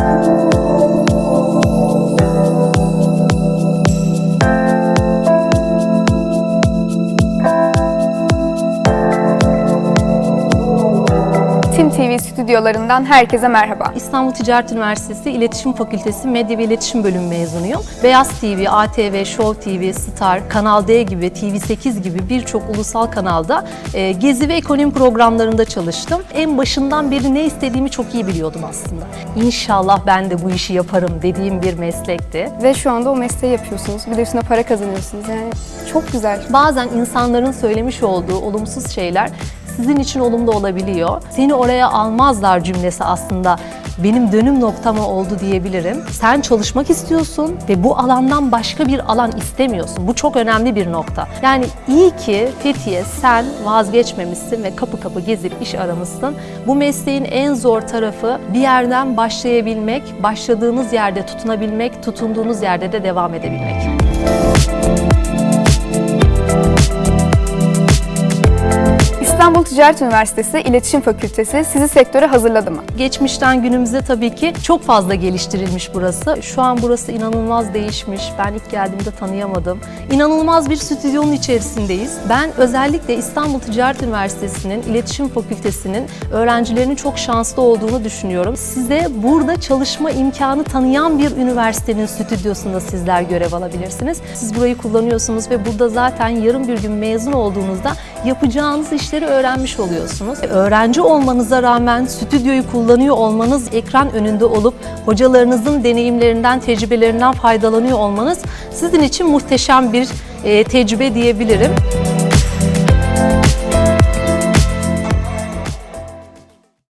Bye. Tim TV stüdyolarından herkese merhaba. İstanbul Ticaret Üniversitesi İletişim Fakültesi Medya ve İletişim Bölümü mezunuyum. Beyaz TV, ATV, Show TV, Star, Kanal D gibi, TV8 gibi birçok ulusal kanalda e, gezi ve ekonomi programlarında çalıştım. En başından beri ne istediğimi çok iyi biliyordum aslında. İnşallah ben de bu işi yaparım dediğim bir meslekti. Ve şu anda o mesleği yapıyorsunuz. Bir de üstüne para kazanıyorsunuz. Yani çok güzel. Bazen insanların söylemiş olduğu olumsuz şeyler sizin için olumlu olabiliyor. Seni oraya almazlar cümlesi aslında benim dönüm noktama oldu diyebilirim. Sen çalışmak istiyorsun ve bu alandan başka bir alan istemiyorsun. Bu çok önemli bir nokta. Yani iyi ki Fethiye sen vazgeçmemişsin ve kapı kapı gezip iş aramışsın. Bu mesleğin en zor tarafı bir yerden başlayabilmek, başladığınız yerde tutunabilmek, tutunduğunuz yerde de devam edebilmek. İstanbul Ticaret Üniversitesi İletişim Fakültesi sizi sektöre hazırladı mı? Geçmişten günümüze tabii ki çok fazla geliştirilmiş burası. Şu an burası inanılmaz değişmiş. Ben ilk geldiğimde tanıyamadım. İnanılmaz bir stüdyonun içerisindeyiz. Ben özellikle İstanbul Ticaret Üniversitesi'nin İletişim Fakültesi'nin öğrencilerinin çok şanslı olduğunu düşünüyorum. Size burada çalışma imkanı tanıyan bir üniversitenin stüdyosunda sizler görev alabilirsiniz. Siz burayı kullanıyorsunuz ve burada zaten yarın bir gün mezun olduğunuzda yapacağınız işleri öğrenmiş oluyorsunuz. Öğrenci olmanıza rağmen stüdyoyu kullanıyor olmanız, ekran önünde olup hocalarınızın deneyimlerinden, tecrübelerinden faydalanıyor olmanız sizin için muhteşem bir e, tecrübe diyebilirim.